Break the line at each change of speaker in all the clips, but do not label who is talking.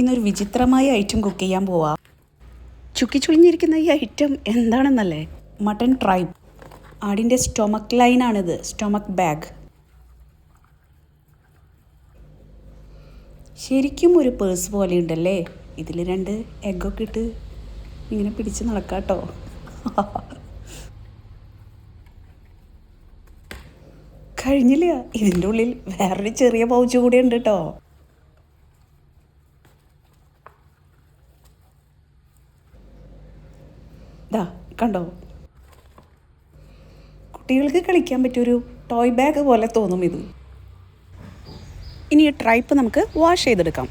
ഇന്നൊരു വിചിത്രമായ item cook ചെയ്യാൻ പോവാ. ചുക്കിച്ചുളിഞ്ഞിരിക്കുന്ന ഈ ഐറ്റം എന്താണെന്നല്ലേ? Mutton tripe. ആടിന്റെ സ്റ്റൊമക്ക് ലൈനാണിത് സ്റ്റൊമക്ക് ബാഗ്. ശരിക്കും ഒരു പേഴ്സ് പോലെ ഉണ്ടല്ലേ? ഇതിൽ രണ്ട് എഗ്ഗൊക്കെ ഇട്ട് ഇങ്ങനെ പിടിച്ച് നടക്കാട്ടോ. കഴിഞ്ഞില്ല. ഇതിന്റെ ഉള്ളിൽ വേറൊരു ചെറിയ പൗച്ച് കൂടെ ഉണ്ട് കേട്ടോ ദാ കണ്ടോ? കുട്ടികൾക്ക് കളിക്കാൻ പറ്റിയൊരു ടോയ് ബാഗ് പോലെ തോന്നും ഇത്. ഇനി ഈ ട്രൈപ്പ് നമുക്ക് വാഷ് ചെയ്തെടുക്കാം.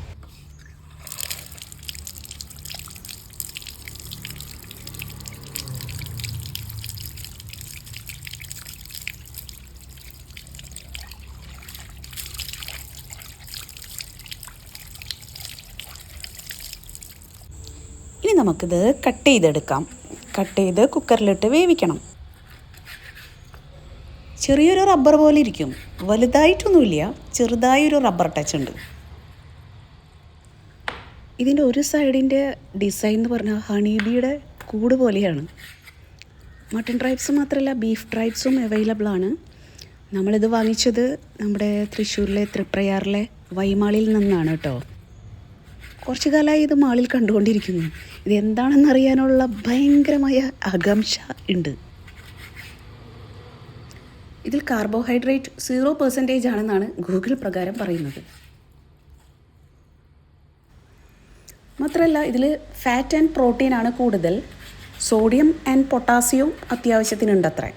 ഇനി നമുക്കിത് കട്ട് ചെയ്തെടുക്കാം. കട്ട് ചെയ്ത് കുക്കറിലിട്ട് വേവിക്കണം. ചെറിയൊരു റബ്ബർ പോലെ ഇരിക്കും. വലുതായിട്ടൊന്നുമില്ല. ചെറുതായൊരു റബ്ബർ ടച്ച് ഉണ്ട്. ഇതിന്റെ ഒരു സൈഡിന്റെ ഡിസൈൻ എന്ന് പറഞ്ഞാൽ ഹണീബിയുടെ കൂട് പോലെയാണ്. മട്ടൺ ട്രൈബ്സ് മാത്രമല്ല ബീഫ് ട്രൈബ്സും അവൈലബിൾ ആണ്. നമ്മളിത് വാങ്ങിച്ചത് നമ്മുടെ തൃശ്ശൂരിലെ തൃപ്രയാറിലെ വൈമാളിയിൽ നിന്നാണ് കേട്ടോ. കുറച്ചു കാലമായി ഇത് മാളിൽ കണ്ടുകൊണ്ടിരിക്കുന്നു. ഇത് എന്താണെന്ന് അറിയാനുള്ള ഭയങ്കരമായ ആകാംക്ഷ ഉണ്ട്. ഇതിൽ കാർബോഹൈഡ്രേറ്റ് സീറോ പെർസെന്റേജ് ആണെന്നാണ് ഗൂഗിൾ പ്രകാരം പറയുന്നത്. മാത്രമല്ല ഇതിൽ ഫാറ്റ് ആൻഡ് പ്രോട്ടീൻ ആണ് കൂടുതൽ. സോഡിയം ആൻഡ് പൊട്ടാസ്യവും അത്യാവശ്യത്തിനുണ്ട്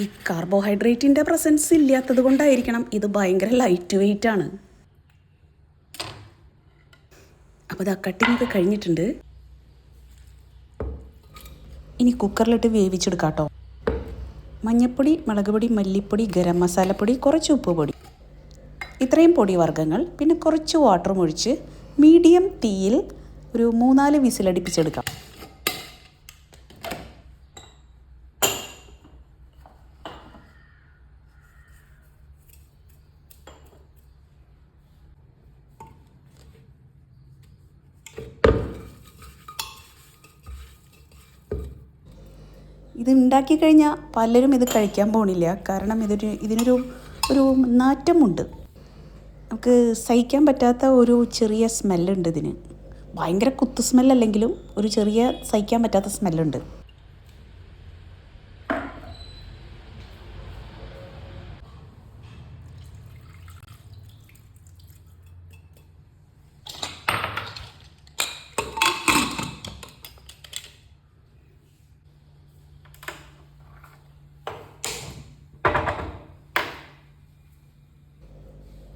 ഈ കാർബോഹൈഡ്രേറ്റിന്റെ പ്രസൻസ് ഇല്ലാത്തത് കൊണ്ടായിരിക്കണം ഇത് ഭയങ്കര ലൈറ്റ് വെയിറ്റ് ആണ്. അപ്പോൾ കട്ടിംഗ് ഒക്കെ കഴിഞ്ഞിട്ടുണ്ട്. ഇനി കുക്കറിലിട്ട് വേവിച്ചെടുക്കാം കേട്ടോ മഞ്ഞൾപ്പൊടി മുളക് പൊടി മല്ലിപ്പൊടി ഗരം മസാലപ്പൊടി കുറച്ച് ഉപ്പ് പൊടി ഇത്രയും പൊടി വർഗങ്ങൾ പിന്നെ കുറച്ച് വാട്ടറും ഒഴിച്ച് മീഡിയം തീയിൽ ഒരു മൂന്നാൽ വിസിലടിപ്പിച്ചെടുക്കാം. ഇത് ഉണ്ടാക്കി കഴിഞ്ഞാൽ പലരും ഇത് കഴിക്കാൻ പോണില്ല. കാരണം ഇതൊരു ഇതിനൊരു ഒരു നാറ്റമുണ്ട്. നമുക്ക് സഹിക്കാൻ പറ്റാത്ത ഒരു ചെറിയ സ്മെല്ലുണ്ട് ഇതിന്. ഭയങ്കര കുത്തു സ്മെല്ലല്ലെങ്കിലും ഒരു ചെറിയ സഹിക്കാൻ പറ്റാത്ത സ്മെല്ലുണ്ട്.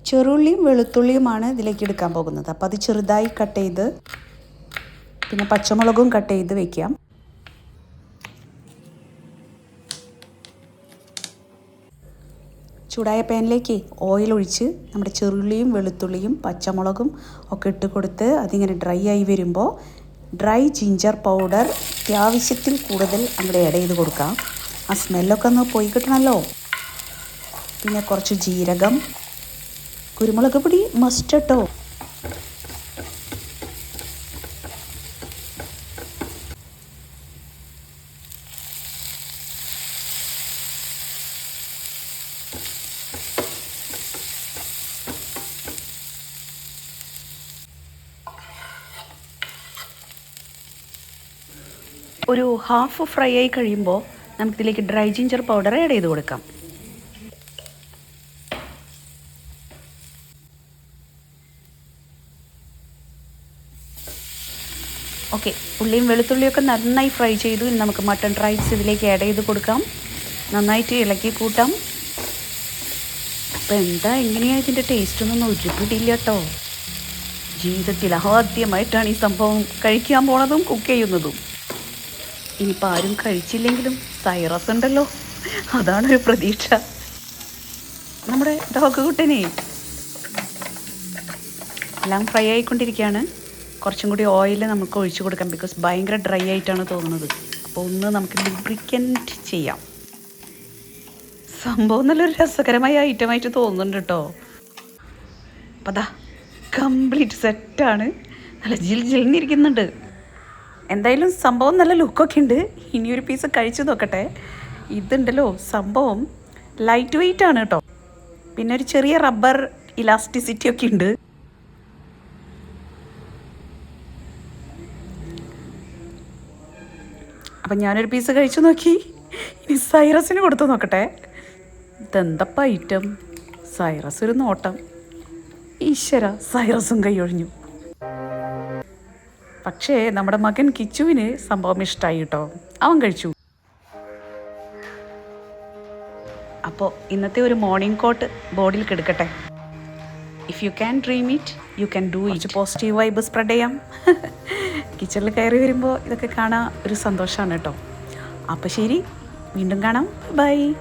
ചെറുള്ളിയും വെളുത്തുള്ളിയുമാണ് ഇതിലേക്ക് എടുക്കാൻ പോകുന്നത്. അപ്പോൾ അത് ചെറുതായി കട്ട് ചെയ്ത് പിന്നെ പച്ചമുളകും കട്ട് ചെയ്ത് വെക്കാം. ചൂടായ പാനിലേക്ക് ഓയിൽ ഒഴിച്ച് നമ്മുടെ ചെറുള്ളിയും വെളുത്തുള്ളിയും പച്ചമുളകും ഒക്കെ ഇട്ട് കൊടുത്ത് അതിങ്ങനെ ഡ്രൈ ആയി വരുമ്പോൾ ഡ്രൈ ജിഞ്ചർ പൗഡർ അത്യാവശ്യത്തിൽ കൂടുതൽ നമ്മുടെ ആഡ് ചെയ്ത് കൊടുക്കാം. ആ സ്മെല്ലൊക്കെ ഒന്ന് പോയി കിട്ടണമല്ലോ പിന്നെ കുറച്ച് ജീരകം കുരുമുളക് പൊടി മസ്റ്റ് കേട്ടോ ഒരു ഹാഫ് ഫ്രൈ ആയി കഴിയുമ്പോൾ നമുക്കിതിലേക്ക് ഡ്രൈ ജിഞ്ചർ പൗഡർ ആഡ് ചെയ്ത് കൊടുക്കാം. ഓക്കെ ഉള്ളിയും വെളുത്തുള്ളിയൊക്കെ നന്നായി ഫ്രൈ ചെയ്തു. ഇനി നമുക്ക് മട്ടൺ റൈസ് ഇതിലേക്ക് ആഡ് ചെയ്ത് കൊടുക്കാം. നന്നായിട്ട് ഇളക്കി കൂട്ടാം. അപ്പം എന്താ എങ്ങനെയാണ് ഇതിന്റെ ടേസ്റ്റ് ഒന്നും ഒരു പിടിയില്ല കേട്ടോ ജീവിതത്തിൽ ആദ്യമായിട്ടാണ് ഈ സംഭവം കഴിക്കാൻ പോണതും കുക്ക് ചെയ്യുന്നതും. ഇനിയിപ്പോൾ ആരും കഴിച്ചില്ലെങ്കിലും സൈറസ് ഉണ്ടല്ലോ. അതാണ് ഒരു പ്രതീക്ഷ. നമ്മുടെ ഡോഗ് കുട്ടനെ. എല്ലാം ഫ്രൈ ആയിക്കൊണ്ടിരിക്കുകയാണ് കുറച്ചും കൂടി ഓയിൽ നമുക്ക് ഒഴിച്ചു കൊടുക്കാം. ബിക്കോസ് ഭയങ്കര ഡ്രൈ ആയിട്ടാണ് തോന്നുന്നത്. അപ്പോൾ ഒന്ന് നമുക്ക് ലുബ്രിക്കന്റ് ചെയ്യാം. സംഭവം നല്ലൊരു രസകരമായ ഐറ്റമായിട്ട് തോന്നുന്നുണ്ട് കേട്ടോ അപ്പം അതാ കംപ്ലീറ്റ് സെറ്റാണ് നല്ല ജിൽ ജിൽന്നിരിക്കുന്നുണ്ട്. എന്തായാലും സംഭവം നല്ല ലുക്കൊക്കെ ഉണ്ട്. ഇനിയൊരു പീസ് കഴിച്ചു നോക്കട്ടെ. ഇതുണ്ടല്ലോ സംഭവം ലൈറ്റ് വെയിറ്റ് ആണ് കേട്ടോ പിന്നെ ഒരു ചെറിയ റബ്ബർ ഇലാസ്റ്റിസിറ്റി ഒക്കെ ഉണ്ട്. അപ്പം ഞാനൊരു പീസ് കഴിച്ചു നോക്കി. ഇനി സൈറസിന് കൊടുത്തു നോക്കട്ടെ. ഇതെന്തപ്പ ഐറ്റം സൈറസ് ഒരു നോട്ടം. ഈശ്വര സൈറസും കൈയൊഴിഞ്ഞു പക്ഷേ നമ്മുടെ മകൻ കിച്ചുവിന് സംഭവം ഇഷ്ടമായി കേട്ടോ. അവൻ കഴിച്ചു. അപ്പോൾ ഇന്നത്തെ ഒരു മോർണിംഗ് കോട്ട് ബോർഡിൽ കിടക്കട്ടെ. If you can dream it you can do it positive vibe spread ചെയ്യാം. കിച്ചണിൽ കയറി വരുമ്പോൾ ഇതൊക്കെ കാണാൻ ഒരു സന്തോഷമാണ് കേട്ടോ. അപ്പോൾ ശരി വീണ്ടും കാണാം. ബൈ